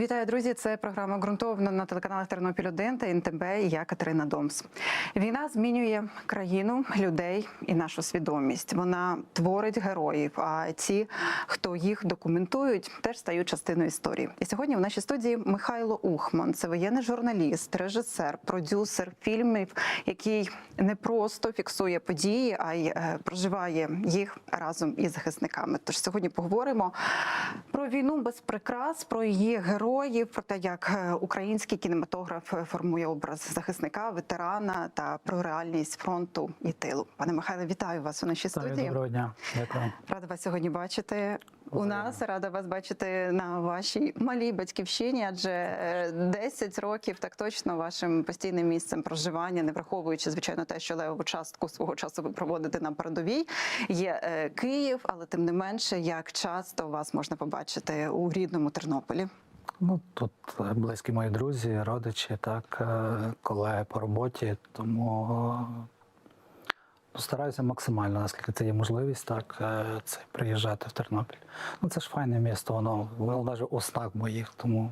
Вітаю, друзі! Це програма ґрунтовно на телеканалах Тернопіль 1 та НТБ. І я Катерина Домс. Війна змінює країну, людей і нашу свідомість. Вона творить героїв. А ті, хто їх документують, теж стають частиною історії. І сьогодні в нашій студії Михайло Ухман. Це воєнний журналіст, режисер, продюсер фільмів, який не просто фіксує події, а й е, проживає їх разом із захисниками. Тож сьогодні поговоримо про війну без прикрас, про її героїв, про те, як е, український кінематограф е, формує образ захисника, ветерана та про реальність фронту і тилу. Пане Михайле, вітаю вас у нашій студії. Доброго дня. Дякую. Рада вас сьогодні бачити у нас. Рада вас бачити на вашій малій батьківщині, адже е, 10 років так точно вашим постійним місцем проживання, не враховуючи звичайно те, що левову частку свого часу ви проводите на передовій. Є е, Київ, але тим не менше, як часто вас можна побачити у рідному Тернополі. Ну тут близькі мої друзі, родичі, так, е, колеги по роботі. Тому ну, стараюся максимально, наскільки це є можливість, так е, це приїжджати в Тернопіль. Ну це ж файне місто, воно воно навіть у снах моїх, тому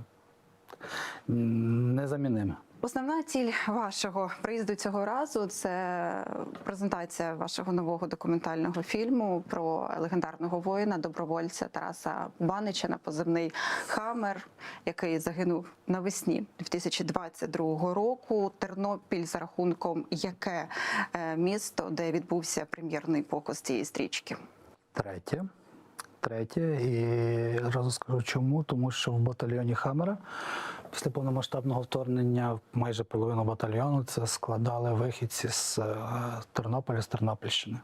незаміниме. Основна ціль вашого приїзду цього разу це презентація вашого нового документального фільму про легендарного воїна, добровольця Тараса Банича на позивний Хамер, який загинув навесні 2022 року. Тернопіль за рахунком яке е, місто, де відбувся прем'єрний показ цієї стрічки. Третє. Третє, і одразу скажу чому, тому що в батальйоні Хамера після повномасштабного вторгнення майже половину батальйону це складали вихідці з е, Тернополя, з Тернопільщини.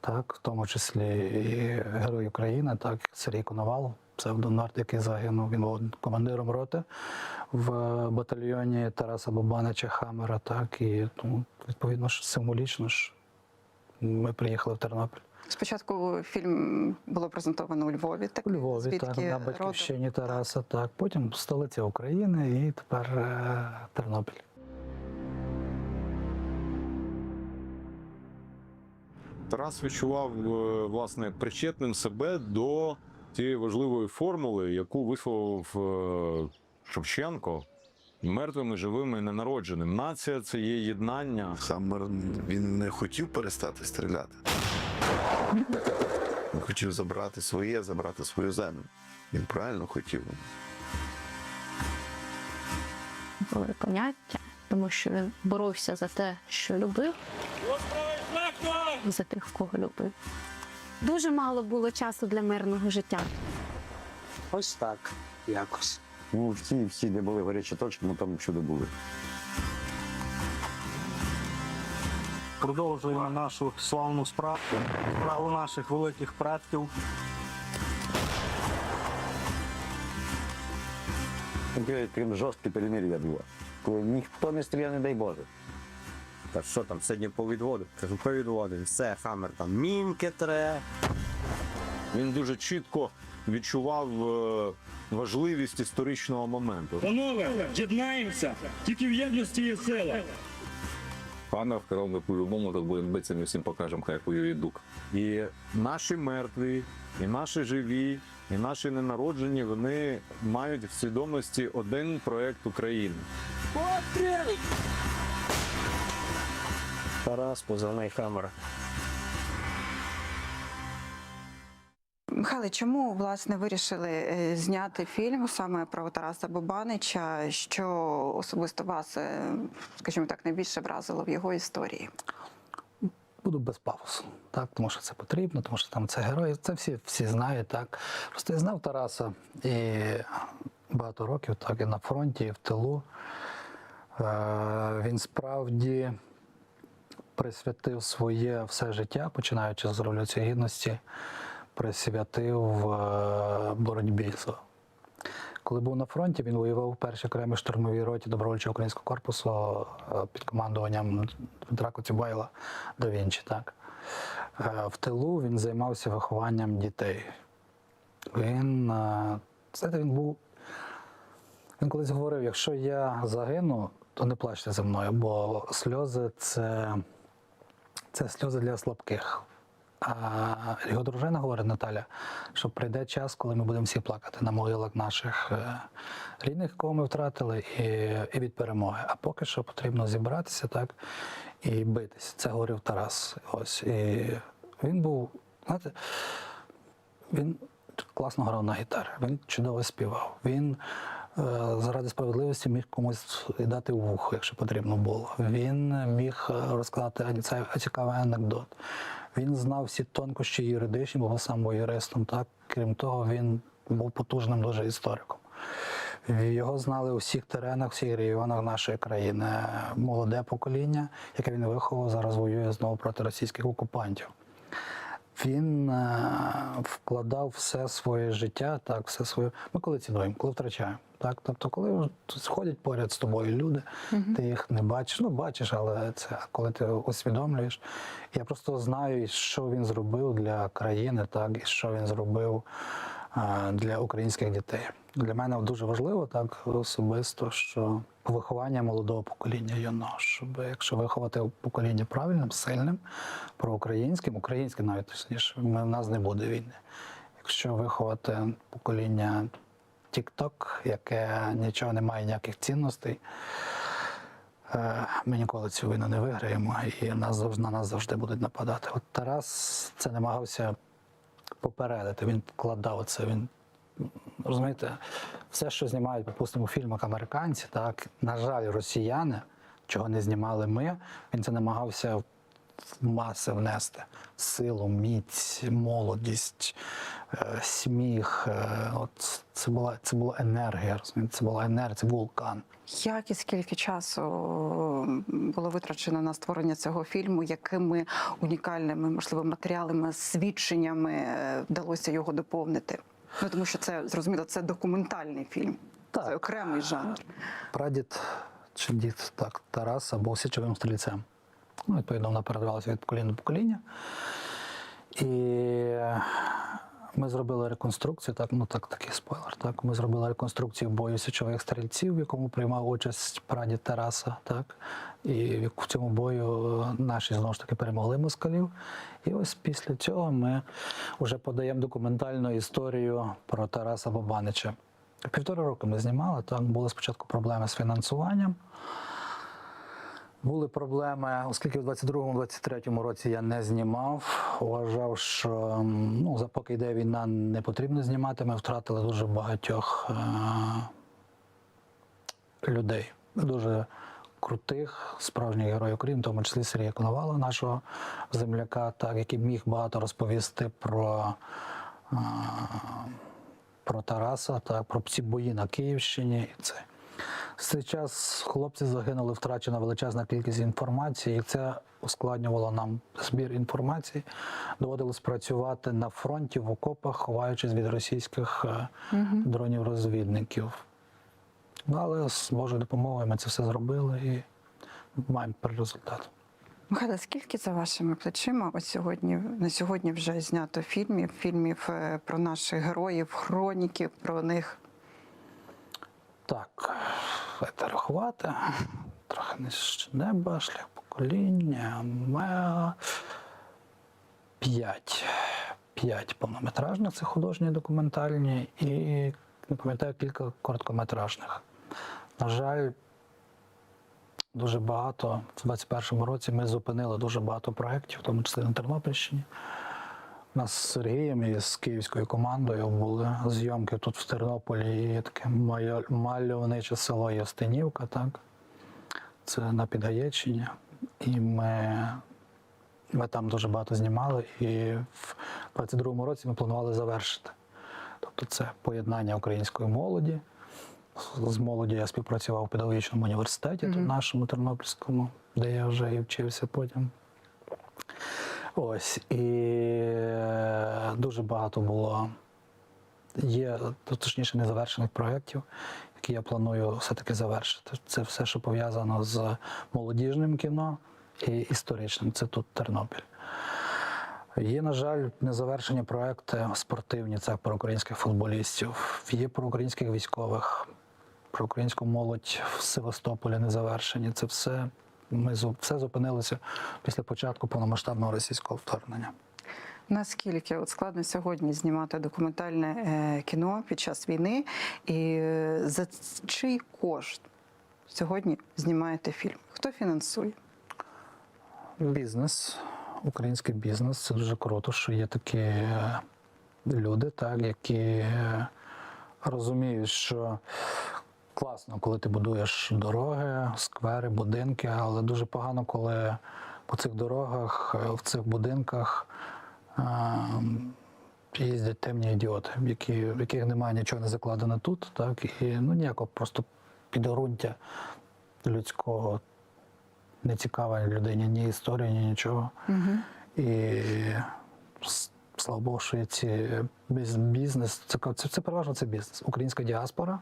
Так, в тому числі і Герой України, так, Сергій Коновал, псевдонард, який загинув, він був командиром роти в батальйоні Тараса Бабанича Хамера. Так, і тому, відповідно, ж символічно ж ми приїхали в Тернопіль. Спочатку фільм було презентовано у Львові. Так У Львові, так, на родом? батьківщині Тараса, так. Потім столиця України і тепер е, Тернопіль. Тарас відчував е, власне причетним себе до тієї важливої формули, яку висловив е, Шевченко. Мертвими, живими, ненародженим. Нація це є єднання. Хаммер він не хотів перестати стріляти. Він хотів забрати своє, забрати свою землю. Він правильно хотів. були поняття, тому що він боровся за те, що любив, за тих, кого любив. Дуже мало було часу для мирного життя. Ось так, якось. Ну, всі, всі, де були гарячі точки, ми там всюди були. Продовжуємо нашу славну справу, справу наших великих предків. Крім жорстке перемир'я було. Коли ніхто не стріляє, не дай Боже. Та що там сьогодні повідводив? Кажу, повідводив. Все, хамер там мінки тре. Він дуже чітко відчував е, важливість історичного моменту. Панове, єднаємося, тільки в єдності є сила. Пана ми по-любому, так будемо битися, ми всім покажемо, хай воює дук. І наші мертві, і наші живі, і наші ненароджені, вони мають в свідомості один проект України. Тарас, позивний Хаммер. Михайле, чому власне вирішили е, зняти фільм саме про Тараса Бобанича? Що особисто вас, е, скажімо так, найбільше вразило в його історії? Буду без пафосу, так, тому що це потрібно, тому що там це герої. Це всі, всі знають, так. Просто я знав Тараса і багато років, так, і на фронті, і в тилу. Е, він справді присвятив своє все життя, починаючи з Революції Гідності, присвятив е, боротьбі. Коли був на фронті, він воював у першій окремій штурмовій роті добровольчого українського корпусу е, під командуванням Дмитра Коцюбайла до Вінчі. Так. Е, В тилу він займався вихованням дітей. Він, е, знаєте, він був. Він колись говорив: якщо я загину, то не плачте за мною, бо сльози це, це сльози для слабких. А його дружина говорить Наталя, що прийде час, коли ми будемо всі плакати на могилах наших е, рідних, кого ми втратили, і, і від перемоги. А поки що потрібно зібратися так і битися. Це говорив Тарас. Ось і він був, знаєте, він класно грав на гітарі, він чудово співав. Він е, заради справедливості міг комусь дати вухо, якщо потрібно було. Він міг розказати цікавий анекдот. Він знав всі тонкощі юридичні, бо сам був юристом. Так? Крім того, він був потужним дуже істориком. Його знали у всіх теренах, всіх регіонах нашої країни. Молоде покоління, яке він виховав, зараз воює знову проти російських окупантів. Він е, вкладав все своє життя, так, все своє. Ми коли цінуємо, коли втрачаємо. Так? Тобто, коли сходять поряд з тобою люди, ти їх не бачиш. Ну, бачиш, але це коли ти усвідомлюєш. Я просто знаю, що він зробив для країни, так, і що він зробив е, для українських дітей. Для мене дуже важливо так особисто, що виховання молодого покоління юного, щоб якщо виховати покоління правильним, сильним, проукраїнським, українським навіть точніше, в нас не буде війни. Якщо виховати покоління TikTok, яке нічого не має ніяких цінностей, е, ми ніколи цю війну не виграємо, і на нас завжди будуть нападати. От Тарас це намагався попередити, він вкладав це. Він розумієте, все, що знімають, припустимо, у фільмах американці, так, на жаль, росіяни, чого не знімали ми, він це намагався маси внести. Силу, міць, молодість, е, сміх. е, От це була, це була енергія, розумієте? це була енергія, це вулкан. Як і скільки часу було витрачено на створення цього фільму? Якими унікальними, можливо, матеріалами, свідченнями е, вдалося його доповнити? Ну тому що це зрозуміло, це документальний фільм, Так. це окремий жанр. Прадід чи дід так, Тараса був січовим стрільцем. Ну, відповідно, вона передавалася від покоління до покоління. І ми зробили реконструкцію, так, ну так, такий спойлер. Так, ми зробили реконструкцію бою січових стрільців, в якому приймав участь прадід Тараса. Так, і в цьому бою наші знову ж таки перемогли москалів. І ось після цього ми вже подаємо документальну історію про Тараса Бабанича. Півтора року ми знімали, там були спочатку проблеми з фінансуванням. Були проблеми, оскільки в 22-23 році я не знімав, вважав, що ну, за поки йде війна, не потрібно знімати. Ми втратили дуже багатьох е- людей, дуже крутих, справжніх героїв України, в тому числі Сергія Коновала, нашого земляка, так, який міг багато розповісти про. е- про Тараса, так, про ці бої на Київщині. І це. Час хлопці загинули, втрачена величезна кількість інформації, і це ускладнювало нам збір інформації. Доводилось працювати на фронті в окопах, ховаючись від російських е, дронів-розвідників. Ну, але з Божою допомогою ми це все зробили і маємо результат. Михайло, скільки за вашими плечима от сьогодні на сьогодні вже знято фільмів, фільмів е, про наших героїв, хроніків про них? Так, це рахувати. Трохи нижче неба, шлях покоління. Ме... П'ять. П'ять повнометражних це художні документальні і не пам'ятаю кілька короткометражних. На жаль, дуже багато. В 21-му році ми зупинили дуже багато проєктів, в тому числі на Тернопільщині. Нас з Сергієм і з київською командою були зйомки тут в Тернополі. І таке мальовниче село Євстинівка, так? Це на Підгаєчині. І ми, ми там дуже багато знімали. І в 22-му році ми планували завершити. Тобто це поєднання української молоді. З молоді я співпрацював у педагогічному університеті, тут, нашому Тернопільському, де я вже і вчився потім. Ось і е, дуже багато було. Є точніше незавершених проєктів, які я планую все-таки завершити. Це все, що пов'язано з молодіжним кіно і історичним. Це тут Тернопіль. Є, на жаль, незавершені проекти спортивні, це про українських футболістів, є про українських військових, про українську молодь в Севастополі незавершені. Це все ми все зупинилося після початку повномасштабного російського вторгнення. Наскільки от складно сьогодні знімати документальне е, кіно під час війни, і е, за чий кошт сьогодні знімаєте фільм? Хто фінансує? Бізнес, український бізнес це дуже круто, що є такі е, люди, так, які розуміють, що класно, коли ти будуєш дороги, сквери, будинки, але дуже погано, коли по цих дорогах, е, в цих будинках е, їздять темні ідіоти, які, в яких немає нічого не закладено тут, так, і ну, ніякого просто підґрунтя людського не цікава людині ні історія, ні нічого. І с- слава Богу, що є ці бізнес. Це, це, це переважно це бізнес. Українська діаспора,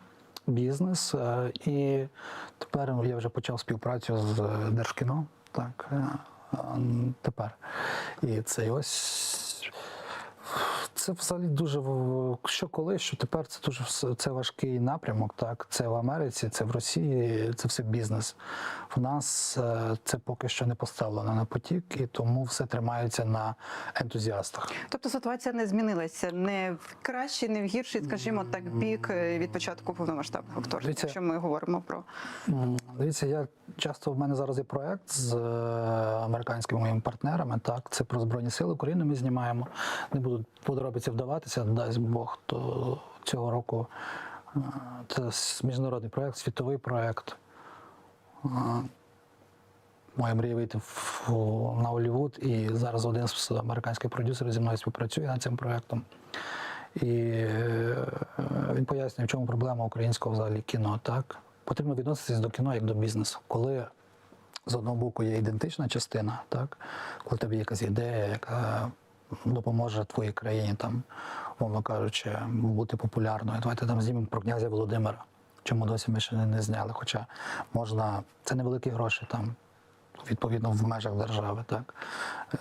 бізнес. е, І тепер я вже почав співпрацю з е, Держкіно. Так, е, тепер. І це ось. Це взагалі дуже що коли, що тепер це дуже це важкий напрямок. Так, це в Америці, це в Росії, це все бізнес. В нас е, це поки що не поставлено на потік, і тому все тримається на ентузіастах. Тобто ситуація не змінилася не в кращий, не в гірший, скажімо так, бік від початку повномасштабного вторгнення, якщо ми говоримо про Дивіться, я часто в мене зараз є проект з е, американськими моїми партнерами. Так, це про Збройні Сили України. Ми знімаємо. Не буду подробиці вдаватися, дасть Бог, то цього року е, це міжнародний проект, світовий проект. Е, Моя мрія вийти в, на Голлівуд, і зараз один з американських продюсерів зі мною співпрацює над цим проектом. І він пояснює, в чому проблема українського взагалі кіно. Так потрібно відноситись до кіно як до бізнесу. Коли з одного боку є ідентична частина, так коли тебе є якась ідея, яка допоможе твоїй країні, там, умовно кажучи, бути популярною. Давайте там знімемо про князя Володимира. Чому досі ми ще не, не зняли? Хоча можна, це невеликі гроші там. Відповідно, в межах держави, так е,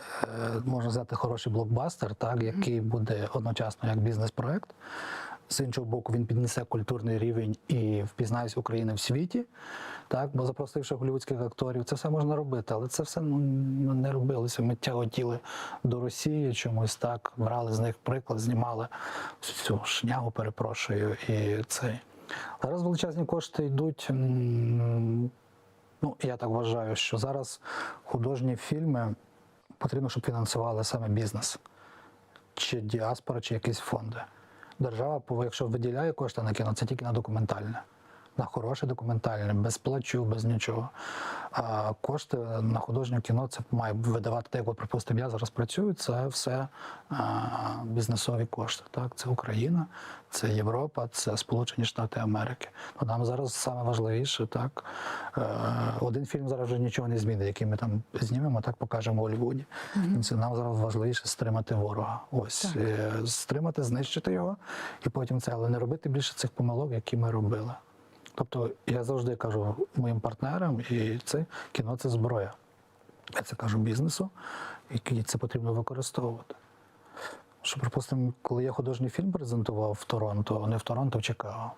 можна взяти хороший блокбастер, так який буде одночасно як бізнес-проект. З іншого боку, він піднесе культурний рівень і впізнається України в світі. Так, бо запросивши голівудських акторів, це все можна робити, але це все ну, не робилося. Ми тяготіли до Росії чомусь так, брали з них приклад, знімали всю шнягу, перепрошую, і цей. Зараз величезні кошти йдуть. Ну, я так вважаю, що зараз художні фільми потрібно, щоб фінансували саме бізнес, чи діаспора, чи якісь фонди. Держава, якщо виділяє кошти на кіно, це тільки на документальне. На хороше документальне, без плачу, без нічого. А кошти на художнє кіно це має видавати, так, як, припустимо, я зараз працюю, це все бізнесові кошти. Так? Це Україна, це Європа, це Сполучені Штати Америки. Ну, нам зараз саме важливіше, так. Е, один фільм зараз вже нічого не змінить, який ми там знімемо, так покажемо у Голлівуді. Це нам зараз важливіше стримати ворога. Ось е, стримати, знищити його, і потім це, але не робити більше цих помилок, які ми робили. Тобто я завжди кажу моїм партнерам, і це кіно це зброя. Я це кажу бізнесу, і це потрібно використовувати. Що, припустимо, коли я художній фільм презентував в Торонто, не в Торонто, в Чикаго,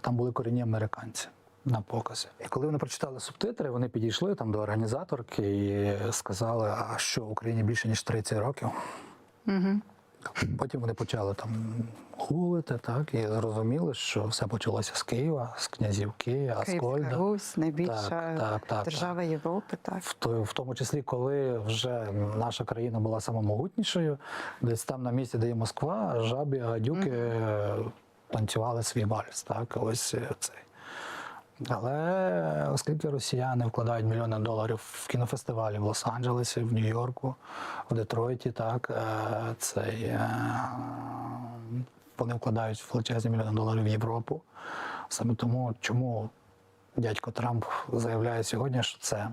там були корінні американці на показі. І коли вони прочитали субтитри, вони підійшли там до організаторки і сказали, а що в Україні більше ніж 30 років. угу. Потім вони почали там гулити, так, і зрозуміли, що все почалося з Києва, з князівки, Київська Аскольда. Русь, найбільша Так, так, так, держава Європи. Так. В, то- в тому числі, коли вже наша країна була самомогутнішою, десь там на місці, де є Москва, жабі, гадюки е, танцювали свій вальс. Так, ось е, цей. Але оскільки росіяни вкладають мільйони доларів в кінофестивалі в Лос-Анджелесі, в Нью-Йорку, в Детройті, так е, цей, е, вони вкладають величезні мільйони доларів в Європу. Саме тому, чому дядько Трамп заявляє сьогодні, що це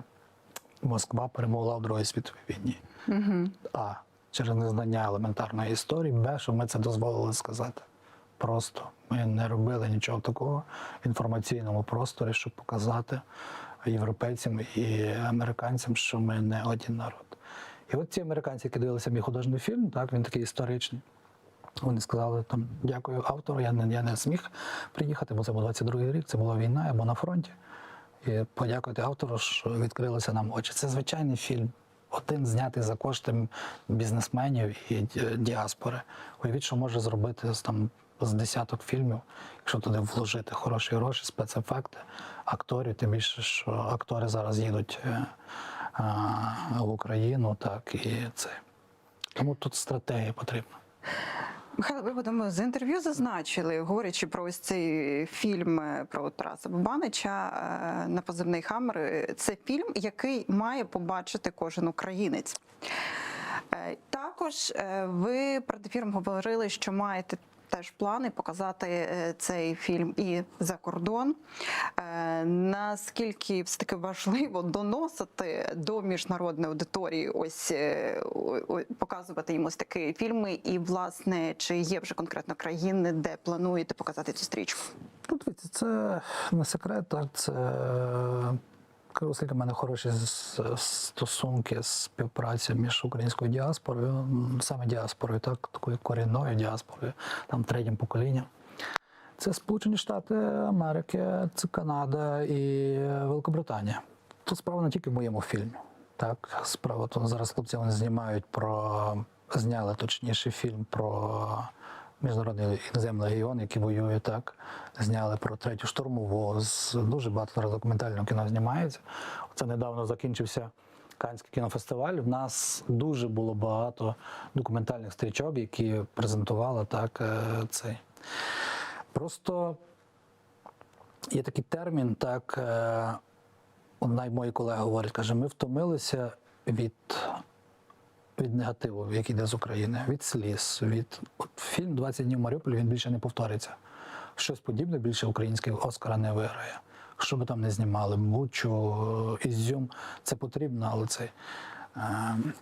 Москва перемогла в Другій світовій війні. Угу. А через незнання елементарної історії, Б, що ми це дозволили сказати. Просто ми не робили нічого такого в інформаційному просторі, щоб показати європейцям і американцям, що ми не один народ. І от ці американці, які дивилися мій художній фільм, так він такий історичний. Вони сказали там дякую автору. Я не, я не зміг приїхати, бо це був 22-й рік, це була війна, я був на фронті. І подякувати автору, що відкрилися нам очі. Це звичайний фільм. один знятий за кошти бізнесменів і діаспори. Уявіть, що може зробити там з десяток фільмів, якщо туди вложити хороші гроші, спецефекти, акторів, тим більше, що актори зараз їдуть е, в Україну, так і це. Тому тут стратегія потрібна. Михайло, ви будемо з інтерв'ю зазначили, говорячи про ось цей фільм е, про Тараса Бабанича е, на позивний Хаммер. е, Це фільм, який має побачити кожен українець. Е, Також е, ви перед ефіром говорили, що маєте. Теж плани показати е, цей фільм і за кордон. Е, Наскільки все таки важливо доносити до міжнародної аудиторії, ось е, показувати їм ось такі фільми, і власне чи є вже конкретно країни, де плануєте показати цю стрічку? Ну, це не секрет, так, це оскільки в мене хороші стосунки співпраці між українською діаспорою, саме діаспорою, так, такою корінною діаспорою, там третім поколінням. Це Сполучені Штати Америки, це Канада і Великобританія. Тут справа не тільки в моєму фільмі. Так, справа то зараз хлопці вони знімають про зняли точніше фільм про міжнародний іноземний легіон, який воює так. Зняли про третю штурмову. Дуже багато документального кіно знімається. Це недавно закінчився Канський кінофестиваль. В нас дуже було багато документальних стрічок, які презентували так е, цей. Просто є такий термін, так. е, Одна й мої колеги говорять, каже, ми втомилися від, від негативу, який йде з України, від сліз, від От фільм «20 днів в Маріуполі він більше не повториться. Щось подібне більше український Оскара не виграє. Що би там не знімали, Бучу, Ізюм, це потрібно, але це. е,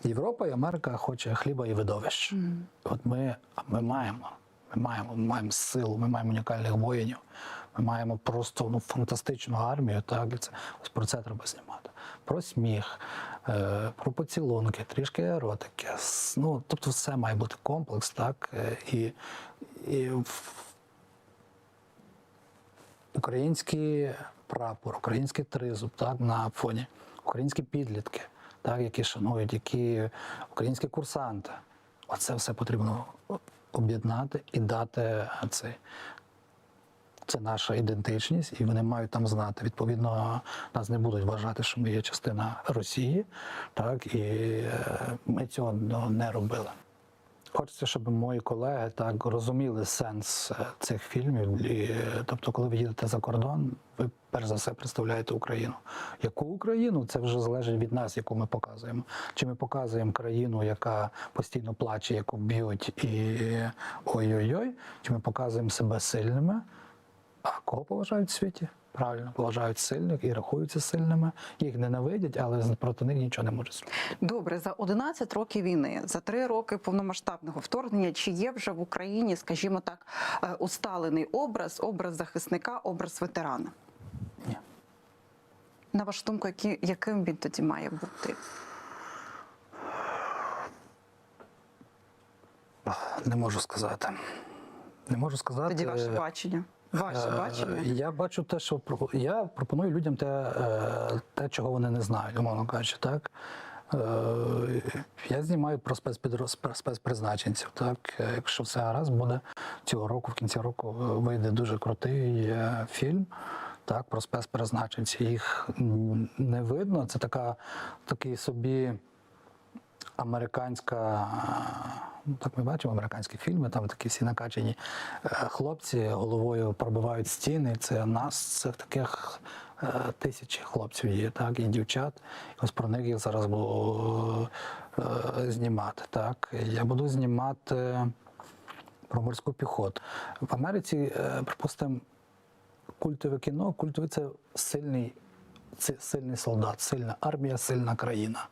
Європа і Америка хоче хліба і видовищ. От ми, ми маємо. Ми маємо, ми маємо силу, ми маємо унікальних воїнів, ми маємо просто ну, фантастичну армію. Так, і це, ось про це треба знімати. Про сміх, про поцілунки, трішки еротики. Ну, тобто все має бути комплекс, так? е, І, і український прапор, український тризуб так, на фоні, українські підлітки, так, які шанують, які українські курсанти. Оце все потрібно об'єднати і дати цей. Це наша ідентичність, і вони мають там знати. Відповідно, нас не будуть вважати, що ми є частина Росії, так і е, ми цього ну, не робили. Хочеться, щоб мої колеги так розуміли сенс е, цих фільмів. І, е, тобто, коли ви їдете за кордон, ви перш за все представляєте Україну. Яку Україну? Це вже залежить від нас, яку ми показуємо. Чи ми показуємо країну, яка постійно плаче, яку б'ють і ой-ой-ой, чи ми показуємо себе сильними? А кого поважають в світі? Правильно, поважають сильних і рахуються сильними. Їх ненавидять, але проти них нічого не можуть зробити. Добре, за 11 років війни, за 3 роки повномасштабного вторгнення, чи є вже в Україні, скажімо так, е, усталений образ, образ захисника, образ ветерана? Ні. На вашу думку, які, яким він тоді має бути? Не можу сказати. Не можу сказати. Тоді ваше бачення. Ваше Е, бачення. Я бачу те, що я пропоную людям те, е, те, чого вони не знають, умовно кажучи, так. Е, Я знімаю про спецпідро- спецпризначенців. Так, якщо все гаразд буде цього року, в кінці року вийде дуже крутий фільм. Так, про спецпризначенців. Їх не видно. Це така, такий собі американська. Так ми бачимо американські фільми, там такі всі накачані е, хлопці головою пробивають стіни. Це нас, це таких е, тисячі хлопців є, так, і дівчат. І ось про них я зараз буду е, знімати. Так. Я буду знімати про морську піхоту. В Америці, припустимо, культове кіно, культове це сильний, це сильний солдат, сильна армія, сильна країна.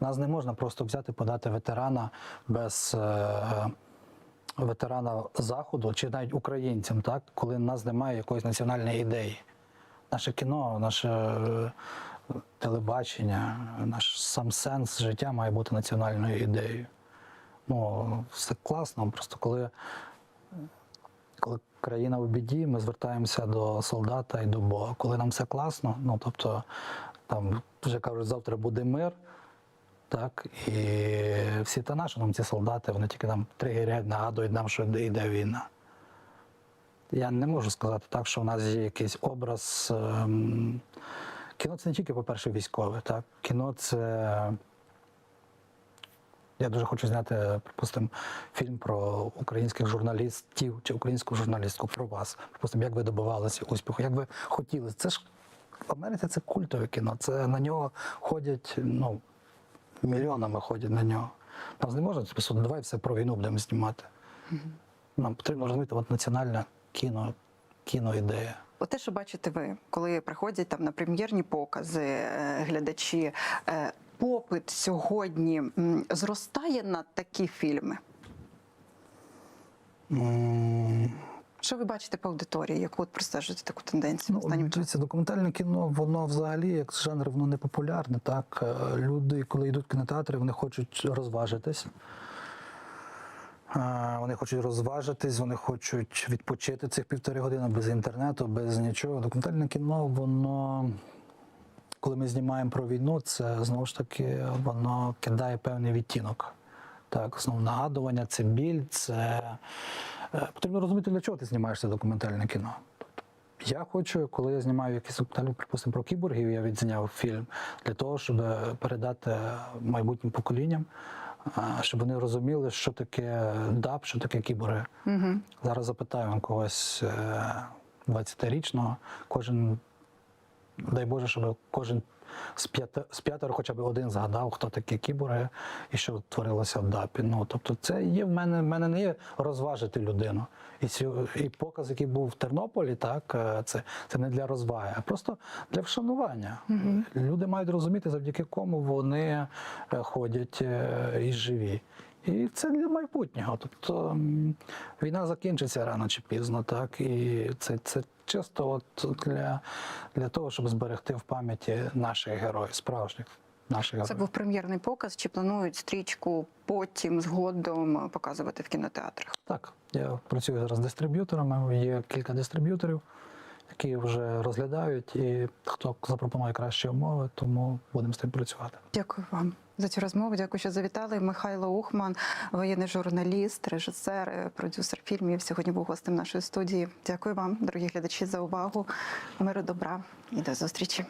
У нас не можна просто взяти, подати ветерана без е, ветерана Заходу чи навіть українцям, так, коли в нас немає якоїсь національної ідеї. Наше кіно, наше е, телебачення, наш сам сенс життя має бути національною ідеєю. Ну, все класно, просто коли коли країна в біді, ми звертаємося до солдата і до Бога. Коли нам все класно, ну тобто там вже кажуть, завтра буде мир, Так, і всі та наші нам ці солдати, вони тільки нам тригерять, нагадують нам, що йде війна. Я не можу сказати так, що в нас є якийсь образ. ем, Кіно це не тільки, по-перше, військове. Так? Кіно це. Я дуже хочу зняти, припустимо, фільм про українських журналістів чи українську журналістку про вас. Припустимо, як ви добивалися успіху, як ви хотіли. Це ж в Америці це культове кіно. Це на нього ходять, ну, мільйонами ходять на нього. Нас не можна просто давай все про війну будемо знімати. Нам потрібно розуміти, от національне кіно, кіноідея. От те, що бачите ви, коли приходять там на прем'єрні покази е, глядачі, е, попит сьогодні зростає на такі фільми. М, Що ви бачите по аудиторії? Яку от простежуєте таку тенденцію Ну, останнім дивіться, документальне кіно, воно взагалі, як жанр, воно не популярне. Так? Е, Люди, коли йдуть в кінотеатри, вони хочуть розважитись. Е, Вони хочуть розважитись, вони хочуть відпочити цих півтори години без інтернету, без нічого. Документальне кіно, воно, коли ми знімаємо про війну, це знову ж таки воно кидає певний відтінок. Так, знову нагадування, це біль, це потрібно розуміти, для чого ти знімаєш це документальне кіно. Я хочу, коли я знімаю якийсь документальний, припустимо, про кіборгів, я відзняв фільм для того, щоб передати майбутнім поколінням, щоб вони розуміли, що таке ДАП, що таке кіборги. Угу. Зараз запитаю когось е, 20-річного, кожен, дай Боже, щоб кожен з, п'яти, з п'ятеро хоча б один згадав, хто такі кіборги і що творилося в ДАПі. Ну, тобто це є в мене, в мене не є розважити людину. І, цю, і показ, який був в Тернополі, так, е, це, це не для розваги, а просто для вшанування. Люди мають розуміти, завдяки кому вони е, ходять е, і живі. І це для майбутнього. Тобто війна закінчиться рано чи пізно, так і це, це чисто от для, для того, щоб зберегти в пам'яті наших героїв, справжніх наших Це був прем'єрний показ. Чи планують стрічку потім згодом показувати в кінотеатрах? Так, я працюю зараз з дистриб'юторами. Є кілька дистриб'юторів, які вже розглядають, і хто запропонує кращі умови, тому будемо з тим працювати. Дякую вам за цю розмову. Дякую, що завітали. Михайло Ухман, воєнний журналіст, режисер, е, продюсер фільмів. Сьогодні був гостем нашої студії. Дякую вам, дорогі глядачі, за увагу. Миру добра і до зустрічі.